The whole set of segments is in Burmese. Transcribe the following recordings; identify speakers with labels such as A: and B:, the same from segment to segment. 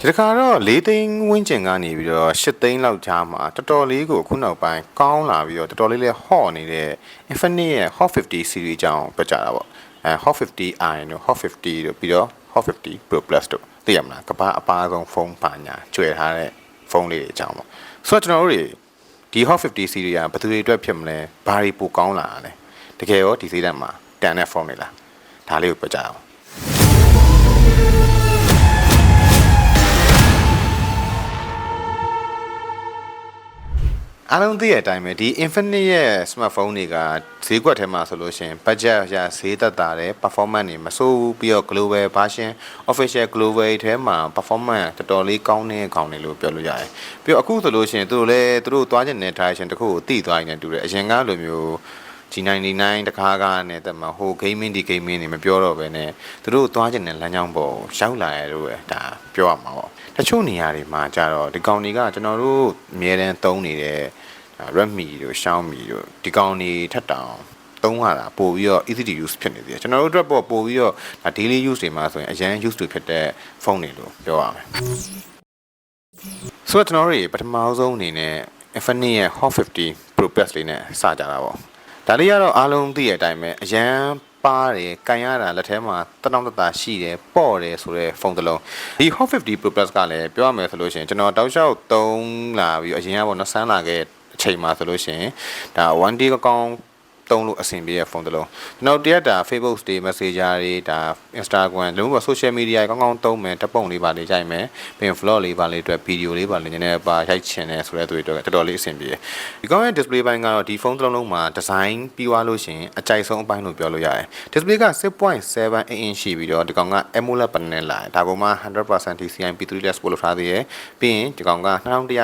A: ဒီတစ်ခါတော့၄သိန်းဝန်းကျင်ကနေပြီးတော့၈သိန်းလောက်ကြားမှာတော်တော်လေးကိုအခုနောက်ပိုင်းကောင်းလာပြီးတော့တော်တော်လေးလဲဟော့နေတဲ့ Infinix ရဲ့ Hot 50 series အကြောင်းပြကြတာပေါ့အဲ Hot 50i တို့ Hot 50တို့ပြီးတော့ Hot 50 Pro Plus တို့သိရမလားကမ္ဘာအပါဆုံးဖုန်းပါညာကျွဲထားတဲ့ဖုန်းလေးတွေအကြောင်းပေါ့ဆိုတော့ကျွန်တော်တို့တွေဒီ Hot 50 series ကဘယ်သူတွေအတွက်ဖြစ်မလဲဘာတွေပိုကောင်းလာတာလဲတကယ်ရောဒီဈေးတက်မှာတန်တဲ့ဖုန်းတွေလားဒါလေးကိုပြကြအောင် အားလုံးသိတဲ့အတိုင်းပဲဒီ Infinix ရဲ့ smartphone တွေကဈေးကွက်ထဲမှာဆိုလို့ရှိရင် budget ရဈေးသက်သာတယ် performance တွေမဆိုးဘူးပြီးတော့ global version official global ထဲမှာ performance တော်တော်လေးကောင်းတဲ့ခေါင်းတွေလို့ပြောလို့ရတယ်ပြီးတော့အခုဆိုလို့ရှိရင်သူတို့လည်းသူတို့သွားချင်တဲ့ direction တစ်ခုကိုတည်သွားရင်လည်းတူတယ်အရင်ကလိုမျိုး G99 တကားကားနဲ့တက်မှာဟို gaming ဒီ gaming တွေမပြောတော့ဘဲနဲ့သူတို့သွားချင်တဲ့လမ်းကြောင်းပေါ်ရောက်လာရလို့ပဲဒါပြောရမှာပေါ့တချို့နေရာတွေမှာကြတော့ဒီကောင်တွေကကျွန်တော်တို့အများတန်းသုံးနေတဲ့ Redmi တို့ Xiaomi တို့ဒီကောင်တွေထက်တောင်သုံးရတာပို့ပြီးတော့ easy to use ဖြစ်နေသေးတယ်ကျွန်တော်တို့အတွက်ပေါ့ပို့ပြီးတော့ဒါ daily use တွေမှာဆိုရင်အရန် use တွေဖြစ်တဲ့ဖုန်းတွေလို့ပြောရမယ်ဆိုတော့ကျွန်တော်တို့ပထမဆုံးအနေနဲ့ Infinix ရဲ့ Hot 50 Pro Plus လေးနဲ့စကြတာပေါ့ ဒါလေးကတော့အားလုံးသိတဲ့အတိုင်းပဲအရန်ပါတယ်ကန်ရတာလက်ထဲမှာတတောင့်တတာရှိတယ်ပေါ့တယ်ဆိုတော့ဖုန်းတစ်လုံးဒီ Hot 50 Pro Plus ကလည်းပြောရမယ်ဆိုလို့ရှိရင်ကျွန်တော်တောက်လျှောက်သုံးလာပြီးအရင်ကပေါ့နော်ဆန်းလာခဲ့အချိန်မှာဆိုလို့ရှိရင်ဒါ 1D ကောင်း သုံးလို့အဆင်ပြေတဲ့ဖုန်းတစ်လုံးကျွန်တော်တရက်တာ Facebook တွေ Messenger တွေဒါ Instagram လုံးဝ social media ကောင်းကောင်းသုံးမယ်တပ်ပုံလေးပါလေးရိုက်မယ်ပြီးရင် vlog လေးပါလေးအတွက် video လေးပါလေးနည်းနည်းပါရိုက်ချင်တယ်ဆိုတဲ့သူတွေအတွက်တော်တော်လေးအဆင်ပြေဒီကောင်းရဲ့ display ဘိုင်းကတော့ဒီဖုန်းတစ်လုံးလုံးမှာ design ပြီးသွားလို့ရှိရင်အကြိုက်ဆုံးအပိုင်းလို့ပြောလို့ရတယ် display က6.7 inch ရှိပြီးတော့ဒီကောင်က AMOLED panel လာတယ်ဒါကောင်မှ100% DCI P3+ ပို့လို့ထားသေးတယ်ပြီးရင်ဒီကောင်က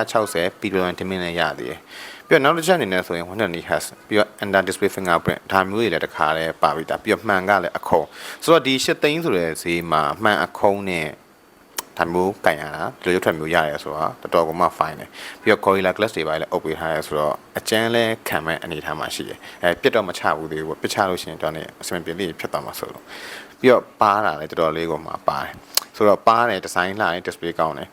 A: 2160 p2 dimming နဲ့ရသေးတယ် ပြီးတော့နောက်တစ်ချက်အနေနဲ့ဆိုရင်120 Hz ပြီးတော့ under display fingerprint ဒါမျိုးတွေလည်းတစ်ခါလဲပါပြီးသားပြီးတော့မှန်ကလည်းအခုံးဆိုတော့ဒီ8သိန်းဆိုတဲ့ဈေးမှာမှန်အခုံးနဲ့ ဒါမျိုးကင်ရတာဒီလိုရုပ်ထွက်မျိုးရတယ်ဆိုတော့တော်တော်ကမှ fine တယ်ပြီးတော့ Gorilla Glass တွေပါလည်းအုပ်ပေးထားရဲဆိုတော့အကျန်းလဲခံမဲ့အနေထားမှာရှိတယ်အဲပြတ်တော့မချဘူးသေးဘူးပေါ့ပြတ်ချလို့ရှိရင်တော့ねအစမပြေလေးဖြစ်သွားမှာဆိုလို့ပြီးတော့ပါတာလည်းတော်တော်လေးကိုမှပါတယ်ဆိုတော့ပါတယ်ဒီဇိုင်းလှတယ် display ကောင်းတယ်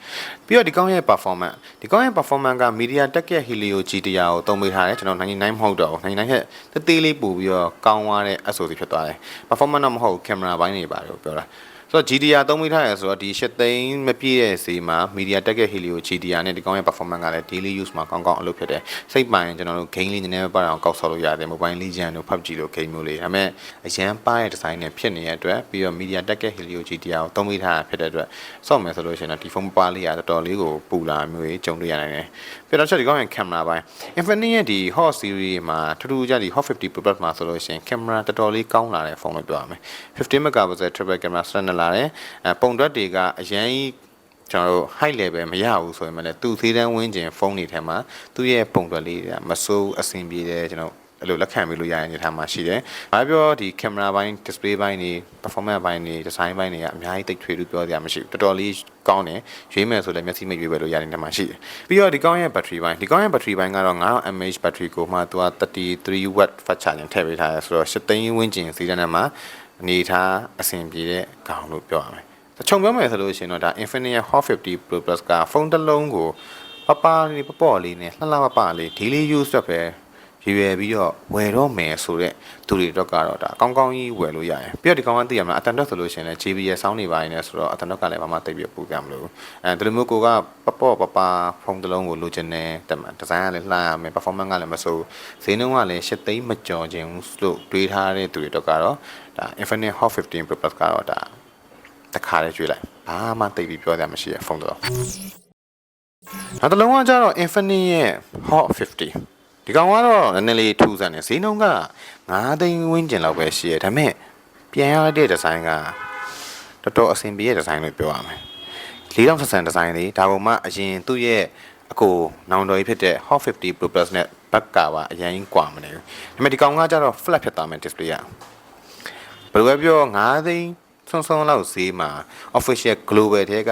A: ပြီးတော့ဒီကောင်းရဲ့ performance ဒီကောင်းရဲ့ performance က MediaTek ရဲ့ Helio G100 ကိုသုံးပေးထားတယ်ကျွန်တော်99မဟုတ်တော့ဘူး99ရဲ့တသေးလေးပို့ပြီးတော့ကောင်းသွားတဲ့ SoC ဖြစ်သွားတယ် performance တော့မဟုတ် camera ဘိုင်းတွေပါတယ်လို့ပြောတာ ဆိုတော့ GDR သုံးပေးထားရဆိုတော့ဒီ8သိန်းမပြည့်တဲ့ဈေးမှာ MediaTek ရဲ့ Helio GDR နဲ့ဒီကောင်းရဲ့ performance ကလည်း daily use မှာကောင်းကောင်းအလုပ်ဖြစ်တယ်စိတ်ပိုင်ကျွန်တော်တို့ game လေးနည်းနည်းပါအောင်ကောက်ဆော်လို့ရတယ် mobile legend တို့ PUBG လို့ game မျိုးလေးဒါပေမဲ့အရန်ပါတဲ့ design နဲ့ဖြစ်နေတဲ့အတွက်ပြီးတော့ MediaTek ရဲ့ Helio GDR ကိုသုံးပေးထားတာဖြစ်တဲ့အတွက်စော့မယ်ဆိုလို့ရှိရင်တော့ဒီဖုန်းပါလေးကတော်တော်လေးကိုပူလာမျိုးကြီးကြုံတွေ့ရနိုင်တယ်ပြီးတော့ချက်ဒီကောင်းရဲ့ camera ပိုင်း Infinix ရဲ့ဒီ Hot series မှာထူးထူးခြားဒီ Hot 50 Pro Plus မှာဆိုလို့ရှိရင် camera တော်တော်လေးကောင်းလာတဲ့ဖုန်းလို့ပြောရမယ်50 megapixel triple camera စနစ်လာတယ်အဲပုံတွက်တွေကအရင်ကျွန်တော်တို့ high level မရဘူးဆိုရင်လည်းသူ့သေးတန်းဝင်းကျင်ဖုန်းတွေထဲမှာသူ့ရဲ့ပုံတွက်လေးတွေကမစိုးအဆင်ပြေတယ်ကျွန်တော်အဲ့လိုလက်ခံပြီးလို့ရတဲ့အနေထားမှာရှိတယ်။ဘာပြောဒီ camera ဘိုင်း display ဘိုင်းတွေ performance ဘိုင်းတွေ design ဘိုင်းတွေကအများကြီးတိတ်ထွေလို့ပြောကြရမရှိဘူး။တော်တော်လေးကောင်းတယ်။ရွေးမယ်ဆိုလည်းမျက်စိမရွေးပဲလို့ရတဲ့နေရာမှာရှိတယ်။ပြီးတော့ဒီကောင်းရဲ့ battery ဘိုင်းဒီကောင်းရဲ့ battery ဘိုင်းကတော့9000 mAh battery ကိုမှသူက33 watt fast charging ထည့်ပေးထားတယ်ဆိုတော့7သိန်းဝန်းကျင်စီးတဲ့နေရာမှာ အနေထားအဆင်ပြေတဲ့ကောင်လို့ပြောရမယ်။ခြုံပြောမယ်ဆိုလို့ရှိရင်တော့ဒါ Infinix Hot 50 Pro Plus ကဖုန်းတစ်လုံးကိုပပလေးပပေါ့လေးနဲ့လှလှပပလေး daily use အတွက်ပဲရွယ်ရွယ်ပြီးတော့ဝယ်တော့မယ်ဆိုတော့သူတွေတော့ကတော့ဒါကောင်းကောင်းကြီးဝယ်လို့ရတယ်ပြီးတော့ဒီကောင်ကသိရမလားအတန်တော့ဆိုလို့ရှိရင်လည်း JBL ဆောင်းနေပါနေဆိုတော့အတန်တော့ကလည်းဘာမှတိတ်ပြီးပူကြမလို့အဲဒီလိုမျိုးကိုကပပေါ့ပပဖုန်းတစ်လုံးကိုလိုချင်တယ်တမန်ဒီဇိုင်းကလည်းလှရမယ် performance ကလည်းမဆိုးဈေးနှုန်းကလည်း၈သိန်းမကျော်ခြင်းလို့တွေးထားတဲ့သူတွေတော့ကတော့ ဒါ Infinix Hot 15 Pro Plus ကတော့ဒါတခါလေးကျွေးလိုက်ဘာမှတိတ်ပြီးပြောကြမရှိရဖုန်းတော့နောက်တစ်လုံးကကြတော့ Infinix ရဲ့ Hot 50ဒီကောင်ကတော့နည်းနည်းလေးထူးဆန်းတယ်ဈေးနှုန်းက9သိန်းဝန်းကျင်လောက်ပဲရှိရဒါပေမဲ့ပြန်ရတဲ့ဒီဇိုင်းကတော်တော်အဆင်ပြေတဲ့ဒီဇိုင်းလို့ပြောရမယ်4000ဆန်ဒီဇိုင်းလေးဒါပုံမှအရင်သူ့ရဲ့အကိုနောင်တော်ကြီးဖြစ်တဲ့ Hot 50 Pro Plus နဲ့ဘက်ကပါအရင်ကွာမနေဘူးဒါပေမဲ့ဒီကောင်ကကြတော့ flat ဖြစ်သွားမယ် display က ဘယ်လိုပဲပြော9သိန်းဆွန်းဆွန်းလောက်ဈေးမှာ official global တဲက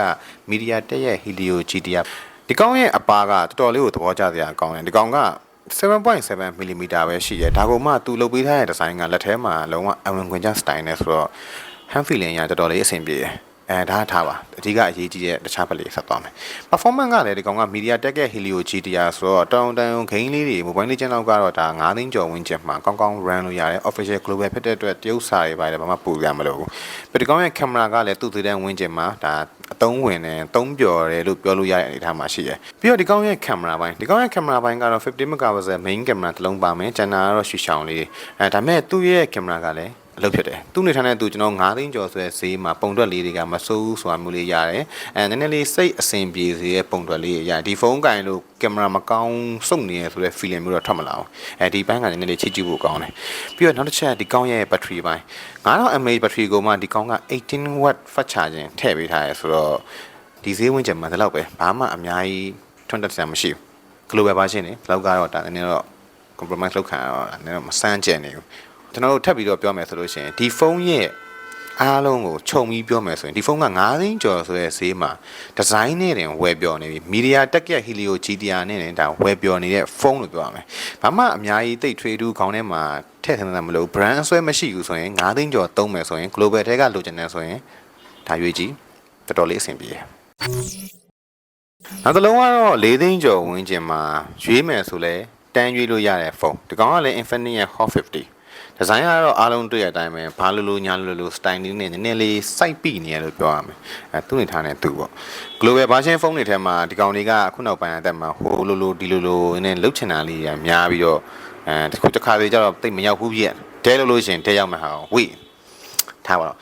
A: media တက်ရဲ့ Helio GTR ဒီကောင်ရဲ့အပါကတော်တော်လေးကိုသဘောကျစရာကောင်းတယ်ဒီကောင်က7.7 mm ပဲရှိရဲဒါကိုမှသူလုပ်ပေးထားတဲ့ဒီဇိုင်းကလက်ထဲမှာလုံးဝအဝင်ခွင်ကျ style နဲ့ဆိုတော့ hand feeling ရတော်တော်လေးအဆင်ပြေတယ် အဲဒါထားပါအဓိကအရေးကြီးတဲ့တခြားဘက်လေးဆက်သွားမယ် performance ကလည်းဒီကောင်က media tech ရဲ့ helio GTR ဆိုတော့တောင်တန် game လေးတွေ mobile legend လောက်ကတော့ဒါ9သိန်းကျော်ဝန်းကျင်မှာကောင်းကောင်း run လို့ရတယ် official global ဖြစ်တဲ့အတွက်တရုတ်စာတွေပါတယ်ဘာမှပူရမလို့ဘူးပြီးဒီကောင်ရဲ့ camera ကလည်းသူ့သေးတဲ့ဝန်းကျင်မှာဒါအသုံးဝင်တယ်သုံးပျော်တယ်လို့ပြောလို့ရတဲ့အနေအထားမှာရှိတယ်ပြီးတော့ဒီကောင်ရဲ့ camera ဘိုင်းဒီကောင်ရဲ့ camera ဘိုင်းကတော့50 megapixel main camera တစ်လုံးပါမယ်ကျန်တာကတော့ရှူရှောင်းလေးအဲဒါပေမဲ့သူ့ရဲ့ camera ကလည်း အလုပ်ဖြစ်တယ်သူ့နေထိုင်တဲ့သူကျွန်တော်9သိန်းကျော်ဆိုတဲ့ဈေးမှာပုံတွက်လေးတွေကမစိုးဘူးဆိုတာမျိုးလေးရတယ်အဲနည်းနည်းလေးစိတ်အဆင်ပြေစေတဲ့ပုံတွက်လေးတွေရတယ်ဒီဖုန်းကင်လို့ကင်မရာမကောင်းစုံနေရဆိုတဲ့ feeling မျိုးတော့ထွက်မလာဘူးအဲဒီဘန်းကနည်းနည်းလေးချစ်ကြည့်ဖို့ကောင်းတယ်ပြီးတော့နောက်တစ်ချက်ဒီကောင်းရဲ့ battery ဘိုင်း9000 mAh battery ကိုမှဒီကောင်းက18 watt fast charging ထည့်ပေးထားရဆိုတော့ဒီဈေးဝန်းကျင်မှာဒီလောက်ပဲဘာမှအများကြီးထွန်းတက်စရာမရှိဘူး global version နေလောက်ကတော့ဒါနည်းနည်းတော့ compromise လုပ်ခံရတော့နည်းတော့မစမ်းကြံနေဘူး ကျွန်တော်တို့ထပ်ပြီးတော့ပြောမယ်ဆိုလို့ရှိရင်ဒီဖုန်းရဲ့အားလုံးကိုခြုံပြီးပြောမယ်ဆိုရင်ဒီဖုန်းက9သိန်းကျော်ဆိုတဲ့ဈေးမှာဒီဇိုင်းနဲ့တင်ဝယ်ပြောနေပြီမီဒီယာတက်ရဲ့ Helio GTR နဲ့တင်ဒါဝယ်ပြောနေတဲ့ဖုန်းလို့ပြောရမယ်ဘာမှအများကြီးတိတ်ထွေးတူးခေါင်းထဲမှာထည့်ထည့်နေတာမလို့ brand အဆွဲမရှိဘူးဆိုရင်9သိန်းကျော်သုံးမယ်ဆိုရင် global ထဲကလိုချင်တယ်ဆိုရင်ဒါရွေးကြည့်တော်တော်လေးအဆင်ပြေတယ်နောက်တစ်လုံးကတော့၄သိန်းကျော်ဝန်းကျင်မှာရွေးမယ်ဆိုလဲတန်းရွေးလို့ရတဲ့ဖုန်းဒီကောင်ကလည်း Infinix ရဲ့ Hot 50 ဒီဇိုင်းကတော့အားလုံးတွေ့ရတဲ့အတိုင်းပဲဘာလို့လို့ညာလို့လို့ style လေးနဲ့နည်းနည်းလေးစိုက်ပိနေရလို့ပြောရမယ်အဲသူ့နေထားနေသူပေါ့ global version ဖုန်းတွေထဲမှာဒီကောင်တွေကအခုနောက်ပိုင်းအသက်မှာဟိုလိုလိုဒီလိုလိုနည်းလှုပ်ချင်တာလေးရများပြီးတော့အဲတခုတစ်ခါသေးကြတော့တိတ်မရောက်ဘူးပြည့်တဲလို့လို့ရှရင်တဲရောက်မှာဟာဝေးထားပါတော့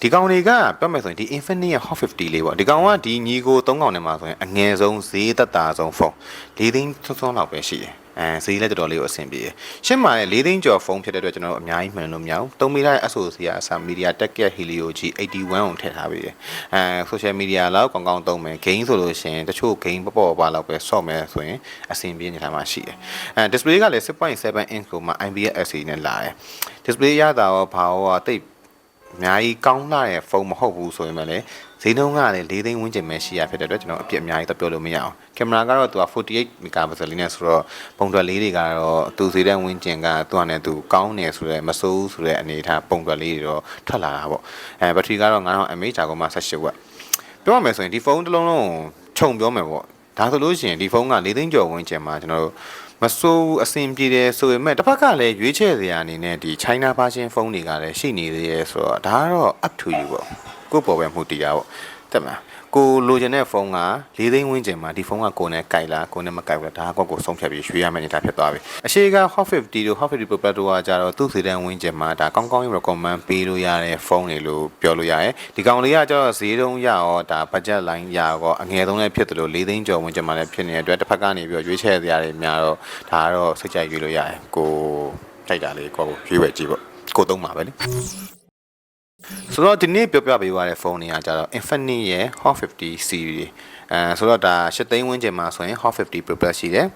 A: ဒီကောင်တွေကပြောမယ်ဆိုရင်ဒီ Infinix ရဲ့ Hot 50လေးပေါ့ဒီကောင်ကဒီညီကို3ကောင်ထဲမှာဆိုရင်အငယ်ဆုံးဈေးသက်သာဆုံးဖုန်း၄သိန်းသွန်းသွန်းလောက်ပဲရှိတယ် အဲဈေးလည်းတော်တော်လေးကိုအဆင်ပြေတယ်ရှင်းပါရဲ့၄သိန်းကျော်ဖုန်းဖြစ်တဲ့အတွက်ကျွန်တော်တို့အများကြီးမှန်လို့မရဘူး3မီတာရဲ့ SoC ကအစ Media Tech Helio G81 ကိုထည့်ထားပြီးတယ်အဲ social media လောက်ကောင်းကောင်းသုံးမယ် game ဆိုလို့ရှိရင်တချို့ game ပေါ့ပေါ့ပါလောက်ပဲဆော့မယ်ဆိုရင်အဆင်ပြေနေတာမှရှိတယ်အဲ display ကလည်း6.7 inch ကိုမှ IPS LCD နဲ့လာတယ် display ရတာရောဘာရောတိတ် အများကြီးကောင်းလာတဲ့ဖုန်းမဟုတ်ဘူးဆိုရင်လည်းဈေးနှုန်းကလည်း၄သိန်းဝန်းကျင်ပဲရှိရဖြစ်တဲ့အတွက်ကျွန်တော်အပြစ်အများကြီးတော့ပြောလို့မရအောင်ကင်မရာကတော့သူက48 megapixel လေးနဲ့ဆိုတော့ပုံတွက်လေးတွေကတော့သူဈေးတန်းဝန်းကျင်ကသူကလည်းသူကောင်းနေဆိုတော့မစိုးဘူးဆိုတဲ့အနေအထားပုံတွက်လေးတွေတော့ထွက်လာတာပေါ့အဲဘက်ထရီကတော့9000 mAh ဂျာကုန်မှ18 watt ပြောရမယ်ဆိုရင်ဒီဖုန်းတစ်လုံးလုံးခြုံပြောမယ်ပေါ့ ဒါဆိုလို့ရှိရင်ဒီဖုန်းက၄သိန်းကျော်ဝန်းကျင်မှာကျွန်တော်တို့မဆိုးအဆင်ပြေတယ်ဆိုပေမဲ့တစ်ဖက်ကလည်းရွေးချယ်စရာအနေနဲ့ဒီ China version ဖုန်းတွေကလည်းရှိနေသေးရဲ့ဆိုတော့ဒါကတော့ up to you ပေါ့ကိုယ့်ပေါ်ပဲမှုတည်ရပေါ့တက်မလား ကိုလိုချင်တဲ့ဖုန်းက၄သိန်းဝန်းကျင်မှာဒီဖုန်းကကိုယ်နဲ့ကြိုက်လားကိုယ်နဲ့မကြိုက်ဘူးလားဒါကကိုယ့်ကိုဆုံးဖြတ်ပြီးရွေးရမယ့်နေတာဖြစ်သွားပြီအရှိက Hot 50တို့ Hot 50 Pro Plus တို့ကကြတော့သူ့စီတန်းဝန်းကျင်မှာဒါကောင်းကောင်း recommend ပေးလို့ရတဲ့ဖုန်းတွေလို့ပြောလို့ရတယ်ဒီကောင်လေးကကျတော့ဈေးတုံးရရောဒါ budget line ရရောအငယ်ဆုံးလည်းဖြစ်တယ်လို့၄သိန်းကျော်ဝန်းကျင်မှာလည်းဖြစ်နေတဲ့အတွက်တစ်ဖက်ကနေပြီးတော့ရွေးချယ်စရာတွေများတော့ဒါကတော့စိတ်ကြိုက်ရွေးလို့ရတယ်ကိုကြိုက်တာလေးကိုရွေးဝယ်ကြည့်ပေါ့ကိုသုံးပါပဲလေ ဆိုတော့ဒီနေ့ပြောပြပေးသွားတဲ့ဖုန်းတွေကကြတော့ Infinix ရဲ့ Hot 50 series အဲဆိုတော့ဒါ8သိန်းဝန်းကျင်မှာဆိုရင် Hot 50 Pro Plus ရှိတယ်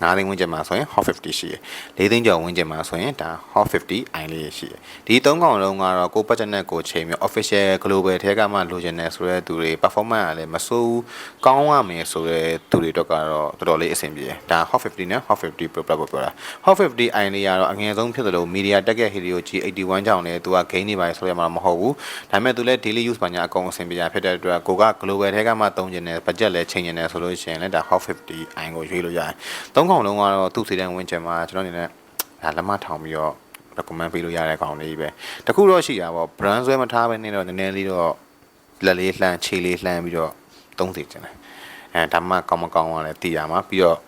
A: 9သိန်းဝန်းကျင်မှာဆိုရင် Hot 50ရှိတယ်4သိန်းကျော်ဝန်းကျင်မှာဆိုရင်ဒါ Hot 50 i လေးရှိတယ်ဒီသုံးကောင်လုံးကတော့ကို budget နဲ့ကိုချိန်ပြီး official global ထဲကမှလိုချင်တယ်ဆိုတဲ့သူတွေ performance ကလည်းမဆိုးကောင်းရမယ်ဆိုတဲ့သူတွေတော့ကတော့တော်တော်လေးအဆင်ပြေတယ်ဒါ Hot 50နဲ့ Hot 50 Pro Plus ကိုပြောတာ Hot 50 i လေးကတော့အငယ်ဆုံးဖြစ်တယ်လို့ media tech ရဲ့ Helio G81 ကြောင့်လည်းသူက gain နေပါဆိုရမှာမဟုတ်ဘူးဒါပေမဲ့သူလည်း daily use ပါညာအကုန်အဆင်ပြေတာဖြစ်တဲ့အတွက်ကိုက global ထဲကမှသုံးချင်တယ် budget လည်းချိန်ချင်တယ်ဆိုလို့ရှိရင်လည်းဒါ Hot 50 i ကိုရွေးလို့ရတယ်သုံးကောင်လုံးကတော့သူ့စီတန်းဝင်းချင်မှာကျွန်တော်အနေနဲ့ဒါလက်မထောင်ပြီးတော့ recommend ပေးလို့ရတဲ့ကောင်လေးပဲတခုတော့ရှိတာပေါ့ brand ဆွဲမထားဘဲနဲ့တော့နည်းနည်းလေးတော့လက်လေးလှမ်းခြေလေးလှမ်းပြီးတော့သုံးစီချင်တယ်အဲဒါမှကောင်းမကောင်းကလည်းတည်ရမှာပြီးတော့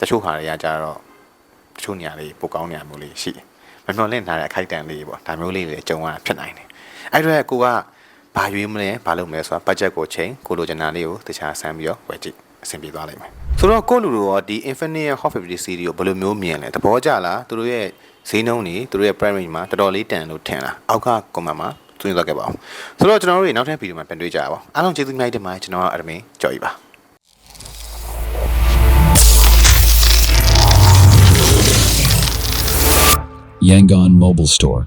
A: တချို့ဟာတွေကကြတော့တချို့နေရာလေးပိုကောင်းနေရမျိုးလေးရှိတယ်မမျှော်လင့်ထားတဲ့အခိုက်အတန့်လေးပေါ့ဒါမျိုးလေးတွေကြုံရတာဖြစ်နိုင်တယ်အဲ့တော့ကိုကဘာရွေးမလဲဘာလုပ်မလဲဆိုတာ budget ကိုချိန်ကိုလိုချင်တာလေးကိုတခြားဆန်းပြီးတော့ဝယ်ကြည့်အဆင်ပြေသွားလိမ့်မယ် ဆိုတော့ကိုလူတို့ရောဒီ Infinite ရဲ့ Hot 50 series ကိုဘယ်လိုမျိုးမြင်လဲသဘောကျလားသူတို့ရဲ့ဈေးနှုန်းတွေသူတို့ရဲ့ price range မှာတော်တော်လေးတန်လို့ထင်လားအောက်က comment မှာသွင်းသွားခဲ့ပါအောင်ဆိုတော့ကျွန်တော်တို့တွေနောက်ထပ်ဗီဒီယိုမှာပြန်တွေ့ကြပါအောင်အားလုံးကျေးဇူးများတင်ပါတယ်ကျွန်တော်ကအရမင်းကြော်ကြီးပါ
B: Yangon Mobile Store.